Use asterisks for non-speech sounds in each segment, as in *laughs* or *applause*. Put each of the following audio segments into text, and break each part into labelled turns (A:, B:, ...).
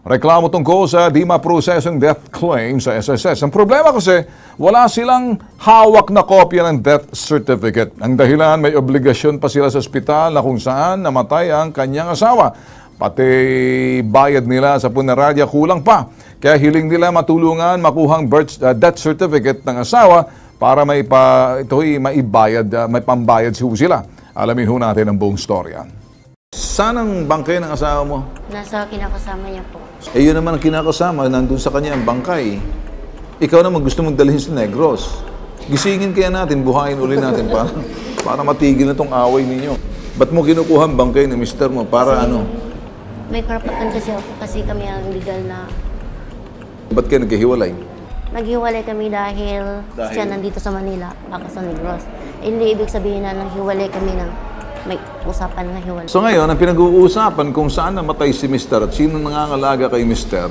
A: Reklamo tungkol sa di ma-processing death claim sa SSS. Ang problema kasi, wala silang hawak na kopya ng death certificate. Ang dahilan, may obligasyon pa sila sa ospital na kung saan namatay ang kanyang asawa. Pati bayad nila sa punerarya kulang pa. Kaya hiling nila matulungan makuhang birth, uh, death certificate ng asawa para may pa, ito'y maibayad, uh, may pambayad ho sila. Alamin ho natin ang buong storya. Saan ang bangkay ng asawa mo?
B: Nasa kinakasama niya po.
A: Eh yun naman ang kinakasama, nandun sa kanya ang bangkay. Ikaw naman gusto mong dalhin sa Negros. Gisingin kaya natin, buhayin uli natin para, *laughs* para matigil na tong away ninyo. Ba't mo kinukuha ang bangkay ng mister mo? Para ano?
B: May karapatan kasi ako kasi kami ang legal na
A: Ba't kayo nagkahiwalay?
B: naghiwalay kami dahil,
A: Dahil?
B: siya nandito sa Manila, ako sa Negros. Hindi ibig sabihin na naghiwalay kami ng may usapan na hiwalay.
A: So ngayon, ang pinag-uusapan kung saan namatay si mister at sino nangangalaga kay mister,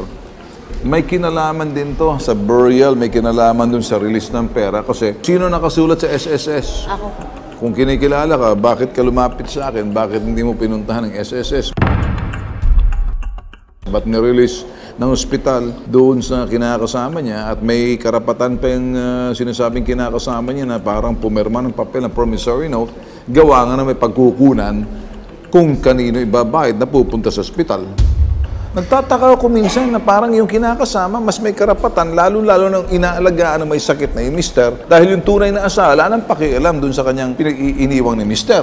A: may kinalaman din to sa burial, may kinalaman dun sa release ng pera kasi sino nakasulat sa SSS?
B: Ako.
A: Kung kinikilala ka, bakit ka lumapit sa akin? Bakit hindi mo pinuntahan ng SSS? Ba't nirelease ng ospital doon sa kinakasama niya at may karapatan pa yung ah, sinasabing kinakasama niya na parang pumirma ng papel ng promissory note, gawa nga na may pagkukunan kung kanino ibabayad na pupunta sa ospital. Nagtataka ako minsan na parang yung kinakasama mas may karapatan lalo-lalo nang inaalagaan na may sakit na yung mister dahil yung tunay na asawa wala nang pakialam doon sa kanyang pinag-iiniwang ni mister.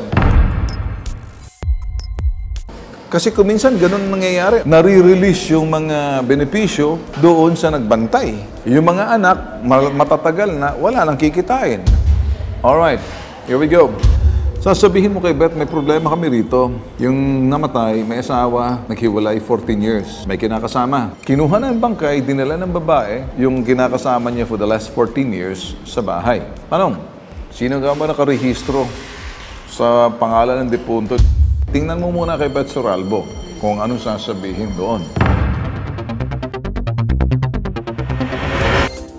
A: Kasi kung minsan ganun nangyayari, nare-release yung mga benepisyo doon sa nagbantay. Yung mga anak, ma- matatagal na, wala nang kikitain. Alright, here we go. Sasabihin mo kay Beth, may problema kami rito. Yung namatay, may asawa, naghiwalay 14 years. May kinakasama. Kinuha na ng bangkay, dinala ng babae, yung kinakasama niya for the last 14 years sa bahay. Anong? Sino nga ba nakarehistro sa pangalan ng depunto? Tingnan mo muna kay Beth Soralbo kung anong sasabihin doon.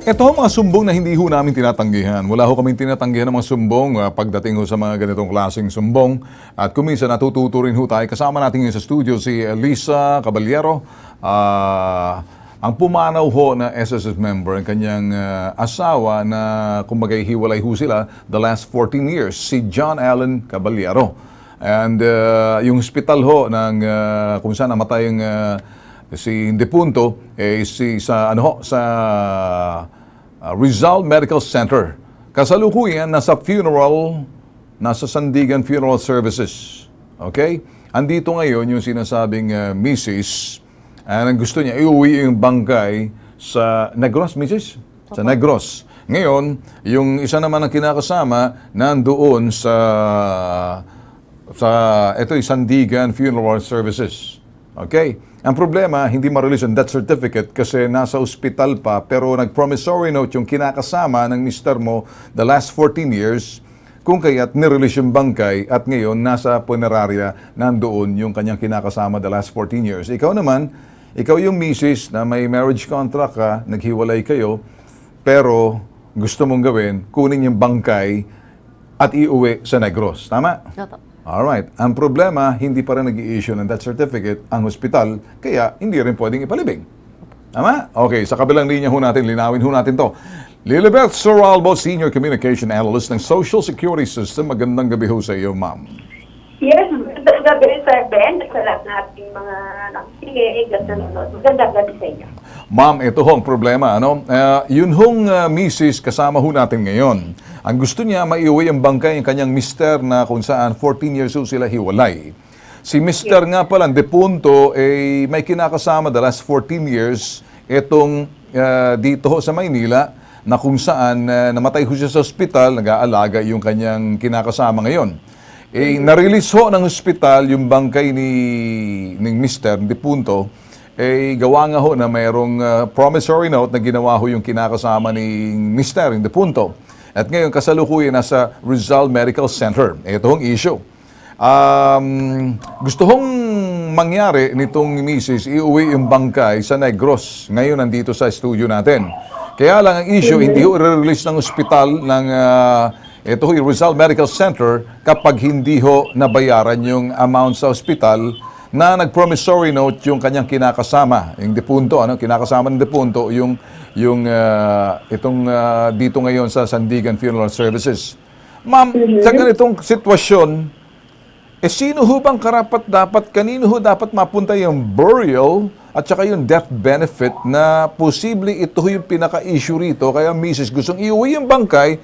A: Ito ang mga sumbong na hindi ho namin tinatanggihan. Wala ho kaming tinatanggihan ng mga sumbong ah, pagdating ho sa mga ganitong klaseng sumbong. At kuminsan natututo rin ho tayo. Kasama natin ngayon sa studio si Lisa Caballero. ah, ang pumanaw ho na SSS member, ang kanyang ah, asawa na kumbaga hiwalay ho sila the last 14 years, si John Allen Caballero. And ah, yung hospital ho ng ah, kung saan namatay yung ah, si Depunto eh si sa ano ho sa uh, Rizal Medical Center. Kasalukuyan nasa funeral nasa Sandigan Funeral Services. Okay? Andito ngayon yung sinasabing uh, Mrs. And ang gusto niya iuwi yung bangkay sa Negros, Mrs. Sa Negros. Ngayon, yung isa naman ang kinakasama nandoon sa sa ito yung Sandigan Funeral Services. Okay? Ang problema, hindi ma-release ang death certificate kasi nasa ospital pa pero nag-promissory note yung kinakasama ng mister mo the last 14 years kung kaya't nirelease yung bangkay at ngayon nasa punerarya nandoon yung kanyang kinakasama the last 14 years. Ikaw naman, ikaw yung misis na may marriage contract ka, naghiwalay kayo, pero gusto mong gawin, kunin yung bangkay at iuwi sa Negros. Tama?
B: Opo.
A: Alright. Ang problema, hindi pa rin nag issue ng death certificate ang hospital, kaya hindi rin pwedeng ipalibing. Tama? Okay, sa kabilang linya ho natin, linawin ho natin to. Lilibeth Soralbo, Senior Communication Analyst ng Social Security System. Magandang gabi ho sa iyo, ma'am.
C: Yes, magandang gabi, Sir Ben. Sa lahat ng ating mga nakikinig at nanonood. Magandang gabi sa inyo.
A: Ma'am, ito ho ang problema. Ano? Uh, yun hong uh, misis kasama ho natin ngayon. Ang gusto niya, maiuwi ang bangkay ng kanyang mister na kung saan 14 years ho sila hiwalay. Si mister nga pala, depunto, eh, may kinakasama the last 14 years itong uh, dito sa Maynila na kung saan uh, namatay ho siya sa ospital, nag-aalaga yung kanyang kinakasama ngayon. Eh, na-release ho ng ospital yung bangkay ni, ni Mr. Depunto, eh, gawa nga ho na mayroong uh, promissory note na ginawa ho yung kinakasama ni Mr. Depunto. At ngayon, kasalukuyan nasa Rizal Medical Center. Ito ang issue. Um, gusto hong mangyari nitong Mrs. iuwi yung bangkay sa Negros. Ngayon, nandito sa studio natin. Kaya lang ang issue, hindi ho i-release ng ospital ng uh, ito ho, Rizal Medical Center kapag hindi ho nabayaran yung amount sa ospital na nag-promissory note yung kanyang kinakasama, yung depunto, ano, kinakasama ng depunto, yung, yung ah, itong ah, dito ngayon sa Sandigan Funeral Services. Ma'am, sa ganitong sitwasyon, eh sino ho bang karapat dapat, kanino ho dapat mapunta yung burial at saka yung death benefit na posible ito ho yung pinaka-issue rito kaya Mrs. gustong iuwi yung bangkay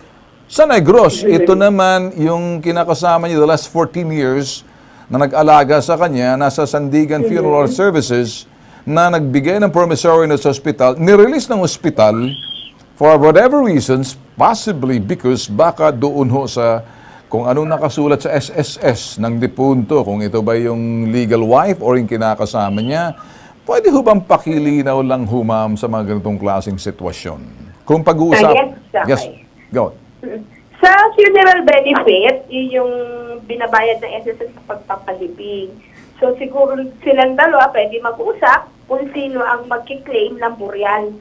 A: sa Negros. Ito naman yung kinakasama niya the last 14 years na nag-alaga sa kanya, nasa Sandigan Funeral Services na nagbigay ng promissory note sa hospital, nirelease ng hospital for whatever reasons, possibly because baka doon ho sa kung anong nakasulat sa SSS ng depunto, kung ito ba yung legal wife or yung kinakasama niya, pwede ho bang pakilinaw lang ho ma'am sa mga ganitong klaseng sitwasyon? Kung pag-uusap...
C: Ah, yes, okay.
A: go.
C: Sa funeral benefit, yun yung binabayad ng SSS sa pagpapalibing. So siguro silang dalawa pwede mag-usap kung sino ang magkiklaim ng burial.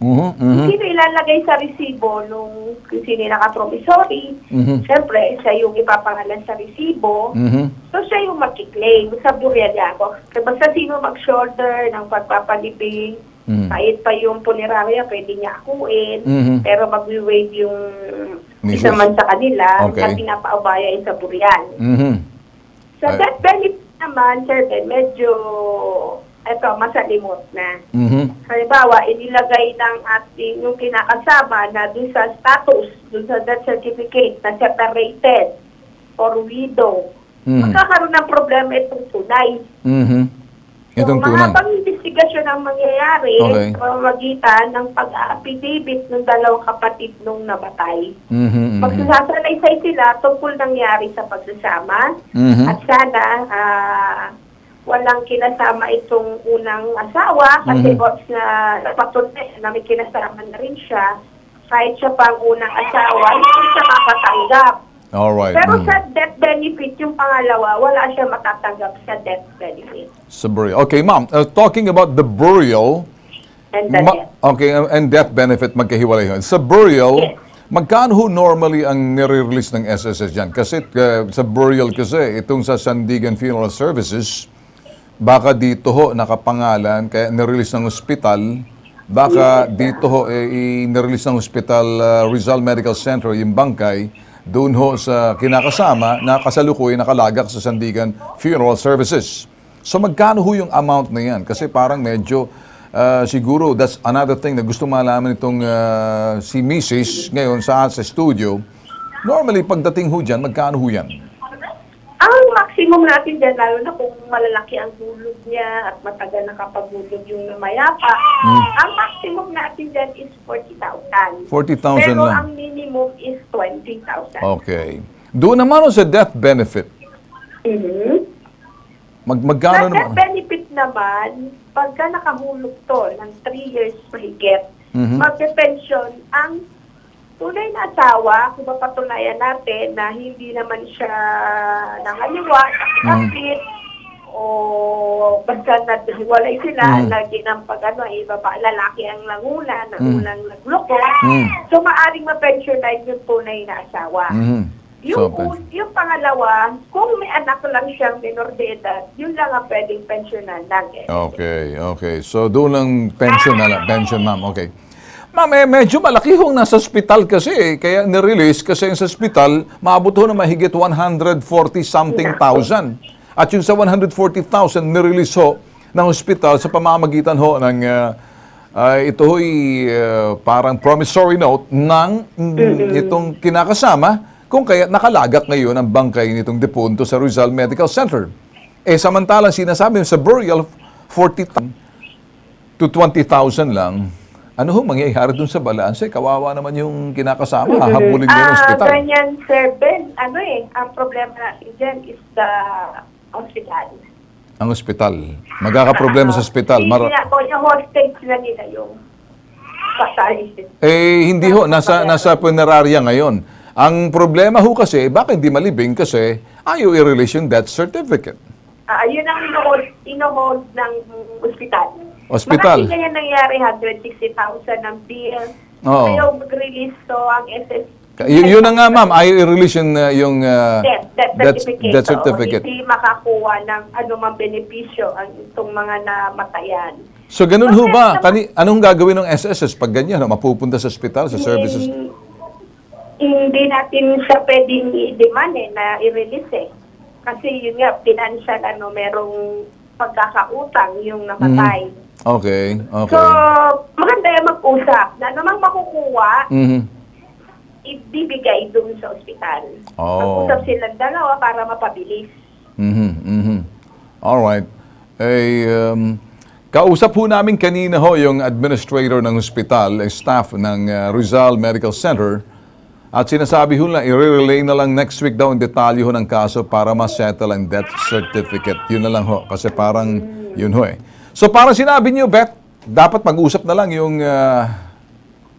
A: Mhm, mhm.
C: Sino ilalagay sa resibo nung kung sino yung nakapromissory.
A: Mhm.
C: Siyempre, siya yung ipapangalan sa resibo.
A: Mhm.
C: So siya yung magkiklaim sa burial niya ako. Kaya basta sino mag-shoulder ng pagpapalibing,
A: Mhm.
C: kahit pa yung punerarya, pwede niya akuin.
A: Mhm.
C: Pero mag-waive yung
A: Mrs.
C: isa man sa kanila
A: Okay.
C: na pinapaubaya yung sa burial.
A: Mhm.
C: Sa
A: Ay.
C: death benefit naman, sir, Ben, medyo eto, masalimot na.
A: Mhm.
C: Halimbawa, inilagay ng ating yung kinakasama na dun sa status, dun sa death certificate na separated or widow.
A: Mhm.
C: Magkakaroon ng problema itong tunay.
A: Mhm. Itong
C: so,
A: tunay.
C: mahabang investigasyon ang mangyayari
A: Okay.
C: sa pamamagitan ng pag-affidavit ng dalawang kapatid nung nabatay.
A: Mhm, mhm.
C: Magsasalaysay sila tungkol nangyari sa pagsasama
A: Mhm.
C: at sana ah, walang kinasama itong unang asawa kasi
A: Mhm.
C: mm na napatunay na may kinasama na rin siya kahit siya pa ang unang asawa, hindi siya makatanggap.
A: Alright.
C: Pero
A: mhm.
C: sa death benefit, yung pangalawa, wala siya matatanggap sa death benefit.
A: Sa burial. Okay, ma'am. uh, talking about the burial,
C: And
A: ma-
C: it.
A: okay, uh, and death benefit, magkahiwalay yun. Sa burial,
C: Yes.
A: magkano ho normally ang nire-release ng SSS dyan? Kasi uh, sa burial kasi, itong sa Sandigan Funeral Services, baka dito ho nakapangalan, kaya nirelease ng ospital, baka dito ho eh, i-release ng ospital uh, Rizal Medical Center, yung bangkay, doon ho sa kinakasama na kasalukuyan nakalagak sa Sandigan Funeral Services. So magkano ho yung amount na yan? Kasi parang medyo uh, siguro that's another thing na gusto malaman itong uh, si Mrs. ngayon sa sa studio. Normally pagdating ho dyan, magkano ho yan?
C: Maximum natin dyan, lalo na kung malalaki ang hulog niya at matagal nakapagulog yung mayapa,
A: Hmm.
C: ang maximum natin dyan is 40,000.
A: 40,000
C: Pero
A: lang.
C: ang minimum is 20,000.
A: Okay. Doon naman sa death benefit,
C: Mhm.
A: mag
C: Sa
A: magkano
C: death
A: naman?
C: benefit naman, pagka nakahulog to ng 3 years mahigit,
A: Mhm.
C: magpe-pension ang tunay na asawa, kung mapatunayan natin na hindi naman siya nangaliwa, nakakapit, o basta naghiwalay sila,
A: Mhm.
C: lagi ng pag ano, eh, baba, lalaki ang nanguna,
A: Mhm.
C: nangulang nagloko.
A: Mhm.
C: So, maaring ma-pensionize yung tunay na asawa.
A: Mhm.
C: Yung,
A: So,
C: un- yung pangalawa, kung may anak lang siyang minor de edad, yun lang ang pwedeng pensyonan lang eh.
A: Okay, okay. So doon lang pension na lang, pension ma'am. Okay. Ma'am, eh, medyo malaki hong nasa hospital kasi eh. Kaya nirelease kasi yung sa hospital, maabot ho na mahigit 140 something thousand. At yung sa 140,000, nirelease ho ng hospital sa pamamagitan ho ng ah, ah, ito ho'y ah, parang promissory note ng mm, itong kinakasama kung kaya nakalagak ngayon ang bangkay nitong depunto sa Rizal Medical Center. Eh samantalang sinasabi sa burial 40,000 to 20,000 lang. Ano ho mangyayari dun sa balanse? Kawawa naman yung kinakasama. Hahabulin niya ng
C: Ah,
A: ospital.
C: ganyan, Sir Ben. Ano eh, ang problema natin dyan is the hospital.
A: Ang ospital. Magkakaproblema sa ospital.
C: Hindi
A: Mar-
C: na, kung yung hostage na nila yung patay.
A: eh, hindi ho. Nasa, nasa punerarya ngayon. Ang problema ho kasi, baka hindi malibing kasi ayaw i-release yung death certificate.
C: Ah, yun ang ino-hold, ino-hold ng ospital.
A: Ospital.
C: Makati kaya nangyari 160,000 ng bill.
A: Oo.
C: Ayaw mag-release so ang SS,
A: Y- yun na nga, ma'am. Ayaw i-release yung, uh, yung uh,
C: death, death
A: death-
C: certificate.
A: death certificate.
C: hindi makakuha ng anumang benepisyo ang itong mga namatayan.
A: So, ganun ho ba? Kani, anong gagawin ng SSS pag ganyan? Mapupunta sa ospital, sa services?
C: Hin- Hindi natin siya pwedeng i-demand eh, na i-release eh. Kasi yun nga, financial, ano, merong pagkakautang yung namatay.
A: Okay, okay.
C: So, maganda yung mag-usap na namang makukuha,
A: Mhm.
C: ibibigay doon sa ospital.
A: Oh.
C: Mag-usap silang dalawa para mapabilis.
A: Mhm, mhm. All right. Eh, um, kausap ho namin kanina ho yung administrator ng hospital, eh, staff ng uh, Rizal Medical Center. At sinasabi ho na i-relay na lang next week daw ang detalye ho ng kaso para ma-settle ang death certificate. Yun na lang ho. Kasi parang yun ho eh. So parang sinabi niyo, Beth, dapat mag-usap na lang yung uh,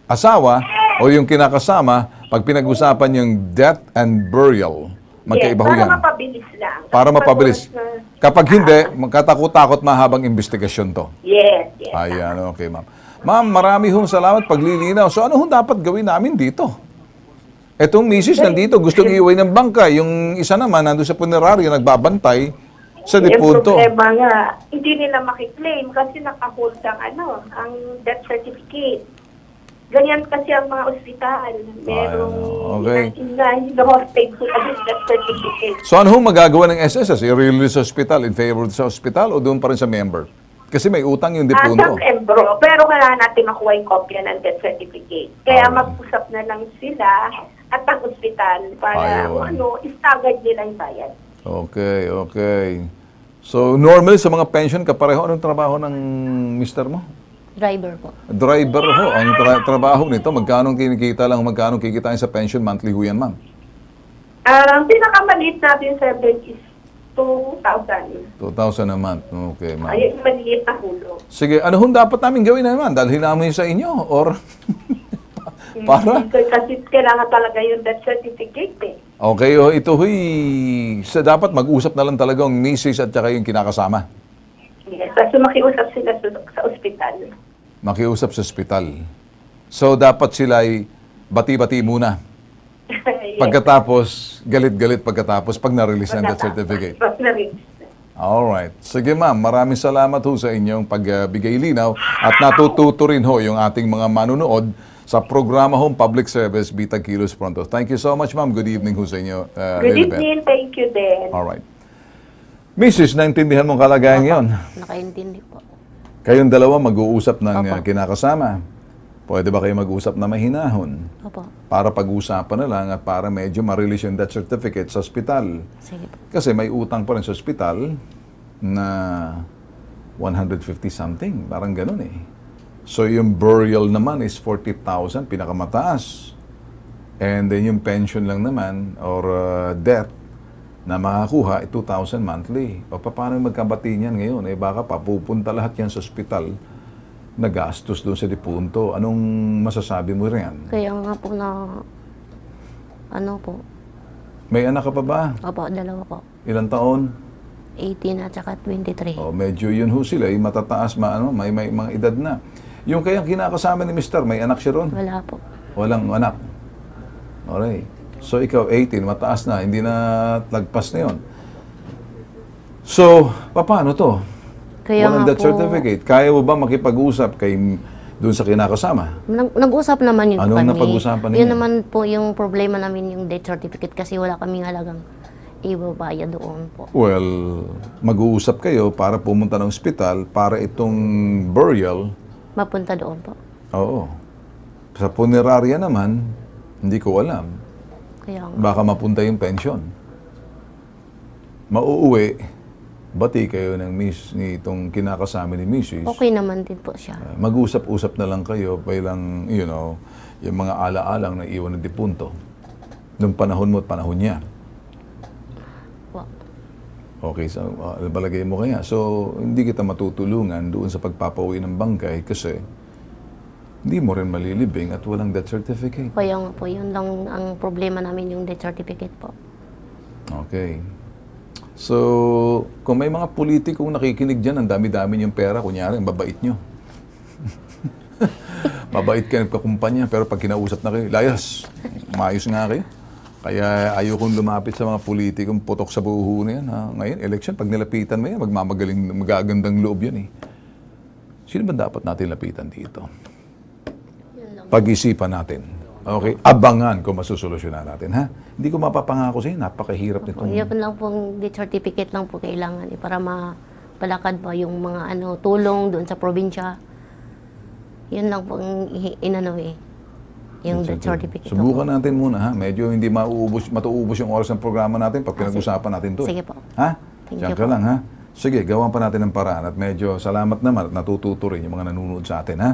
A: asawa o yung kinakasama pag pinag-usapan yung death and burial. Magkaiba ho
C: yes, para mapabilis lang.
A: Para mapabilis. Kapag hindi, magkatakot-takot mahabang investigasyon to.
C: Yes, yes.
A: Ayan, okay ma'am. Ma'am, marami hong salamat paglilinaw. So ano hong dapat gawin namin dito? Etong misis nandito, gustong iuwi ng bangka. Yung isa naman, nandun sa puneraryo, nagbabantay sa
C: Yung
A: depunto.
C: problema nga, hindi nila makiklaim kasi nakahold ang ano, ang death certificate. Ganyan kasi ang mga ospital. Merong
A: Ay, okay.
C: ng death certificate.
A: So ano magagawa ng SSS? I-release sa hospital in favor sa hospital o doon pa rin sa member? Kasi may utang yung
C: Ah,
A: depunto.
C: sa embro, pero kailangan natin makuha yung kopya ng death certificate. Kaya
A: Okay.
C: mag-usap na lang sila at ang ospital para
A: Ayun.
C: ano, istagad nila yung bayad.
A: Okay, okay. So normally sa mga pension, kapareho anong trabaho ng mister mo?
B: Driver po.
A: Driver ho, ang tra- trabaho nito, magkano kinikita lang, magkano kikitain sa pension monthly ho yan, ma'am?
C: Ah, ang pinakamaliit natin sa bed is 2,000.
A: 2,000 a month. Okay, ma'am.
C: Ayun, maliit na hulog.
A: Sige, ano hong dapat namin gawin naman? Dalhin namin sa inyo? Or *laughs* para?
C: Kasi, kailangan talaga yung death certificate eh.
A: Okay, oh, ito huy, sa dapat mag-usap na lang talaga ang misis at saka yung kinakasama.
C: Yes, kasi makiusap sila sa, sa ospital.
A: Makiusap sa ospital. So dapat sila ay bati-bati muna.
C: Yes. *laughs*
A: Pagkatapos, galit-galit pagkatapos pag na-release ng death certificate.
C: Pag na-release.
A: Alright. Sige ma'am, maraming salamat ho sa inyong pagbigay linaw at natututo rin ho yung ating mga manunood sa programa hong Public Service Bitag Kilos Pronto. Thank you so much ma'am. Good evening ho sa inyo. Uh,
C: Good evening. Thank you din.
A: Alright. Mrs., naintindihan mong kalagayan ngayon.
B: Nakaintindi po.
A: Kayong dalawa mag-uusap ng
B: Opo.
A: uh, kinakasama. Pwede ba kayo mag-usap na mahinahon?
B: Opo.
A: Para pag-usapan na lang at para medyo ma-release yung death certificate sa ospital.
B: Sige po.
A: Kasi may utang pa rin sa ospital na 150 something, parang ganun eh. So yung burial naman is 40,000, pinakamataas. And then yung pension lang naman or uh, death na makakuha ay 2,000 monthly. O pa- paano magkabati niyan ngayon? Eh baka papupunta lahat yan sa ospital na gastos doon sa dipunto. Anong masasabi mo riyan?
B: Kaya nga po na, ano po,
A: May anak ka pa ba?
B: opo, dalawa po.
A: Ilang taon?
B: 18 at saka 23.
A: Oh, medyo yun ho sila, eh, matataas, ma, ano, may, may mga edad na. Yung kayang kinakasama ni Mister, may anak siya ron?
B: Wala po.
A: Walang anak. Alright. So ikaw, 18, mataas na, hindi na lagpas na yun. So, paano to?
B: Kaya
A: Walang death
B: po,
A: certificate. Kaya mo ba makipag-usap kay doon sa kinakasama?
B: Nag- nag-usap naman yun
A: Anong
B: kami.
A: napag-usapan
B: Yun
A: ninyo?
B: naman po yung problema namin yung death certificate kasi wala kaming halagang ibabaya doon po.
A: Well, mag-uusap kayo para pumunta ng ospital para itong burial
B: Mapunta doon po.
A: Oo. Sa punerarya naman, hindi ko alam.
B: Kaya nga.
A: Baka mapunta yung pension. Mauuwi, bati kayo ng miss ni itong kinakasama ni Mrs.
B: Okay naman din po siya.
A: Uh, Mag-usap-usap na lang kayo bilang, you know, yung mga ala-alang na iwan ng dipunto. Nung panahon mo at panahon niya.
B: Po.
A: Okay, so uh, balagay mo kaya. So, hindi kita matutulungan doon sa pagpapauwi ng bangkay kasi hindi mo rin malilibing at walang death certificate.
B: Kaya nga po, yun lang ang problema namin yung death certificate po.
A: Okay. So, kung may mga politikong nakikinig dyan, ang dami-dami niyong pera, kunyari, ang babait nyo. *laughs* Mabait ka nagkakumpanya, pero pag kinausap na kayo, layas, maayos nga kayo. Kaya ayokong lumapit sa mga politikong putok sa buho na yan. Ha? Ngayon, election, pag nilapitan mo yan, magmamagaling, magagandang loob yan eh. Sino ba dapat natin lapitan dito? Pag-isipan natin. Okay? Abangan kung masusolusyonan natin, ha? Hindi ko mapapangako sa'yo, napakahirap nitong...
B: Yun lang pong death certificate lang po kailangan eh, para mapalakad pa yung mga ano tulong doon sa probinsya. Yun lang pong i- inano eh. Yung death certificate.
A: Subukan natin muna ha. Medyo hindi mauubos, matuubos yung oras ng programa natin pag pinag-usapan natin to. eh.
B: Ah, Sige po.
A: Ha?
B: Thank
A: Diyan
B: you
A: ka
B: po.
A: lang ha. Sige, gawan pa natin ng paraan at medyo salamat naman at natututo rin yung mga nanonood sa atin ha.